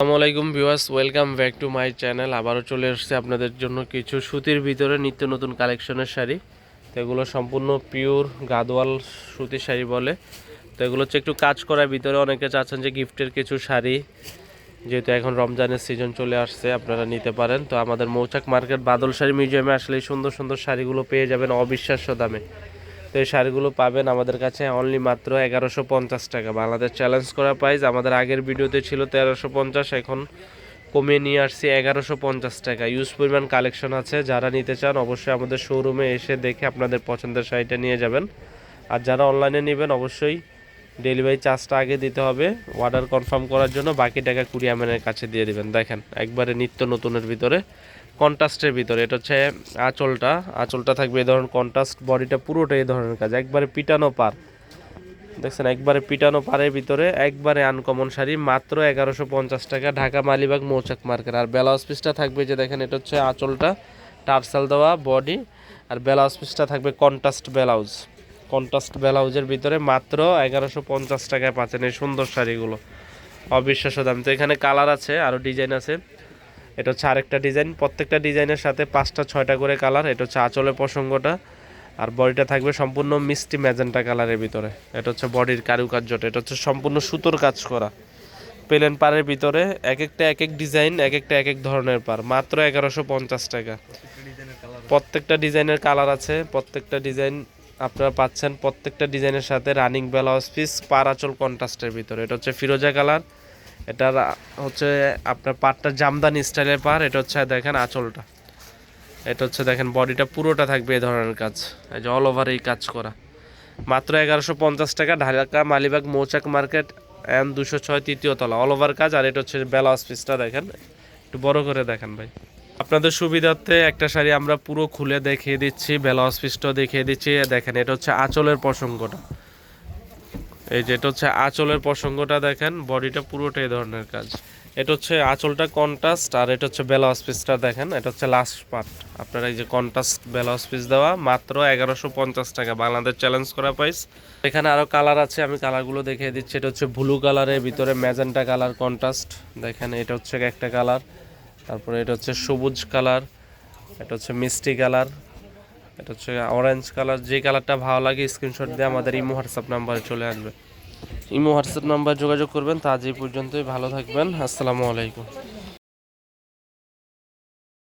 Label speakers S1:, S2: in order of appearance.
S1: আসসালামু আলাইকুম viewers, welcome back to my channel. আবারও চলে এসেছে আপনাদের জন্য কিছু সুতির ভিতরে নিত্য নতুন কালেকশনের শাড়ি। তো এগুলো সম্পূর্ণ পিওর গাদোয়াল সুতির শাড়ি বলে। তো এগুলো হচ্ছে একটু কাজ করার ভিতরে। অনেকে চাচ্ছেন যে গিফটের কিছু শাড়ি। যেহেতু এখন রমজানের সিজন চলে আসছে, আপনারা নিতে পারেন। তো আমাদের মৌচাক মার্কেট বাদল শাড়ি মিউজিয়ামে আসলে সুন্দর সুন্দর শাড়িগুলো পেয়ে যাবেন অবিশ্বাস্য দামে। তো এই শাড়িগুলো পাবেন আমাদের কাছে অনলি মাত্র এগারোশো পঞ্চাশ টাকা। বাংলাদেশ চ্যালেঞ্জ করা প্রাইস আমাদের আগের ভিডিওতে ছিল তেরোশো পঞ্চাশ, এখন কমিয়ে নিয়ে আসছি এগারোশো পঞ্চাশ টাকা। ইউজ পরিমাণ কালেকশন আছে, যারা নিতে চান অবশ্যই আমাদের শোরুমে এসে দেখে আপনাদের পছন্দের শাড়িটা নিয়ে যাবেন। আর যারা অনলাইনে নেবেন অবশ্যই ডেলিভারি চার্জটা আগে দিতে হবে অর্ডার কনফার্ম করার জন্য, বাকি টাকা কুরিয়াম্যানের কাছে দিয়ে দেবেন। দেখেন, একবারে নিত্য নতুনের ভিতরে কন্ট্রাস্টের ভিতরে, এটা হচ্ছে আঁচলটা আঁচলটা থাকবে এই ধরনের কন্ট্রাস্ট, বডিটা পুরোটা এই ধরনের কাজ, একবারে পিটানো পার। দেখছেন, একবারে পিটানো পারের ভিতরে, একবারে আনকমন শাড়ি, মাত্র এগারোশো পঞ্চাশ টাকা, ঢাকা মালিবাগ মৌচাক মার্কেট। আর ব্লাউজ পিসটা থাকবে যে দেখেন, এটা হচ্ছে আঁচলটা, টার্সাল দেওয়া, বডি, আর ব্লাউজ পিসটা থাকবে কন্ট্রাস্ট ব্লাউজ। কন্ট্রাস্ট ব্লাউজের ভিতরে মাত্র এগারোশো পঞ্চাশ টাকায় পাচ্ছেন এই সুন্দর শাড়িগুলো। অবিশ্বাস্য দাম। তো এখানে কালার আছে আরও ডিজাইন আছে। এটা হচ্ছে আরেকটা ডিজাইন। প্রত্যেকটা ডিজাইনের সাথে পাঁচটা, ছয়টা করে কালার। এটা হচ্ছে আঁচলের প্রসঙ্গটা। আর বডিটা থাকবে সম্পূর্ণ মিষ্টি ম্যাজেন্টা কালারের ভিতরে। এটা হচ্ছে বডির কারুকার্যটা। এটা হচ্ছে সম্পূর্ণ সুতোর কাজ করা। প্লেন পারের ভিতরে এক একটা এক এক ডিজাইন এক একটা এক এক ধরনের পার মাত্র এগারোশো পঞ্চাশ টাকা। প্রত্যেকটা ডিজাইনের কালার আছে। প্রত্যেকটা ডিজাইন আপনারা পাচ্ছেন। প্রত্যেকটা ডিজাইনের সাথে রানিং ব্লাউজ পিস পার আঁচল কন্ট্রাস্টের ভিতরে। এটা হচ্ছে ফিরোজা কালার। এটা হচ্ছে আপনার পাটটা জামদানি স্টাইলের পার এটা হচ্ছে দেখেন আঁচলটা। এটা হচ্ছে দেখেন বডিটা পুরোটা থাকবে এই ধরনের কাজ। এই যে অল ওভার এই কাজ করা। মাত্র এগারোশো পঞ্চাশ টাকা, ঢাকা, মালিবাগ, মৌচাক মার্কেট এম দুশো ছয় তৃতীয় তলা। অল ওভার কাজ, আর এটা হচ্ছে ব্লাউজ পিসটা দেখেন। একটু বড় করে দেখেন ভাই। আপনাদের সুবিধার্থে একটা শাড়ি আমরা পুরো খুলে দেখিয়ে দিচ্ছি ব্লাউজ পিসটাও দেখিয়ে দিচ্ছি। দেখেন, এটা হচ্ছে আঁচলের প্রসঙ্গটা। এই যে এটা হচ্ছে আঁচলের প্রসঙ্গটা দেখেন, বডিটা পুরোটা এই ধরনের কাজ। এটা হচ্ছে আঁচলটা কন্ট্রাস্ট আর এটা হচ্ছে ব্লাউজ পিসটা দেখেন, এটা হচ্ছে লাস্ট পার্ট আপনারা এই যে কন্ট্রাস্ট ব্লাউজ পিস দেওয়া, মাত্র এগারোশো পঞ্চাশ টাকা বাংলাদেশ চ্যালেঞ্জ করা প্রাইস এখানে আরও কালার আছে, আমি কালারগুলো দেখিয়ে দিচ্ছি। এটা হচ্ছে ব্লু কালারের ভিতরে ম্যাজেন্টা কালার কন্ট্রাস্ট দেখেন, এটা হচ্ছে একটা কালার তারপরে এটা হচ্ছে সবুজ কালার এটা হচ্ছে মিষ্টি কালার এটা হচ্ছে অরেঞ্জ কালার যে কালারটা ভালো লাগে স্ক্রিনশট দিয়ে আমাদের ইমো হোয়াটসঅ্যাপ নাম্বারে চলে আসবে। ইমো হোয়াটসঅ্যাপ নাম্বার যোগাযোগ করবেন, তা যে পর্যন্তই, ভালো থাকবেন, আসসালামু আলাইকুম।